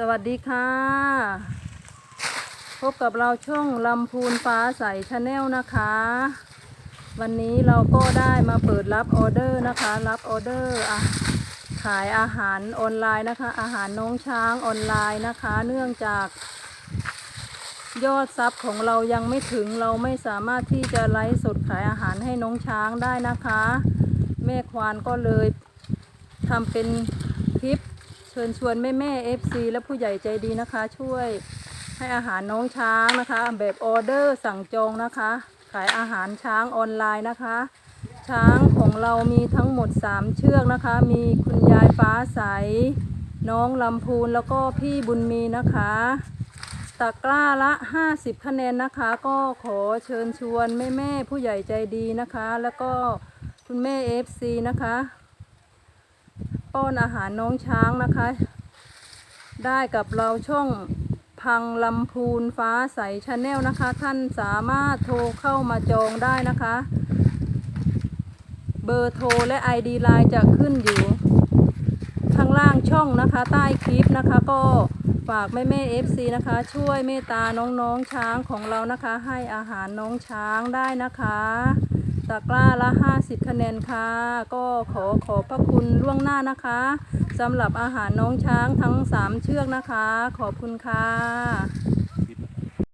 สวัสดีค่ะ พบกับเราช่องลำพูนฟ้าใสชาแนลนะคะ วันนี้เราก็ได้มาเปิดรับออเดอร์นะคะ รับออเดอร์อะขายอาหารออนไลน์นะคะ อาหารน้องช้างออนไลน์นะคะ เนื่องจากยอดซับของเรายังไม่ถึงเราไม่สามารถที่จะไลฟ์สดขายอาหารให้น้องช้างได้นะคะ แม่ควานก็เลยทำเป็นคลิป ชิญชวนแม่แม่เอฟซีและผู้ใหญ่ใจดีนะคะ ช่วยให้อาหารน้องช้างนะคะ แบบออเดอร์สั่งจองนะคะ ขายอาหารช้างออนไลน์นะคะ ช้างของเรามีทั้งหมด 3 เชือกนะคะ มีคุณยายฟ้าใส น้องลำพูนแล้วก็พี่บุญมีนะคะตะกร้าละ 50 คะแนนนะคะ ก็ขอเชิญชวนแม่แม่ผู้ใหญ่ใจดีนะคะ แล้วก็คุณแม่ FC นะคะ ป้อนอาหารน้องช้างนะคะ ได้กับเราช่องพังลำพูนฟ้าใสชาแนลนะคะ ท่านสามารถโทรเข้ามาจองได้นะคะ เบอร์โทรและ ID ไลน์จะขึ้นอยู่ข้างล่างช่องนะคะ ใต้คลิปนะคะ ก็ฝากแม่แม่เอฟซีนะคะ ช่วยเมตตาน้องๆช้างของเรานะคะ ให้อาหารน้องช้างได้นะคะ ตะกร้าละ 50 คะแนนค่ะ ก็ขอขอบพระคุณล่วงหน้านะคะสำหรับอาหารน้องช้างทั้ง 3 เชือกนะคะ ขอบคุณค่ะ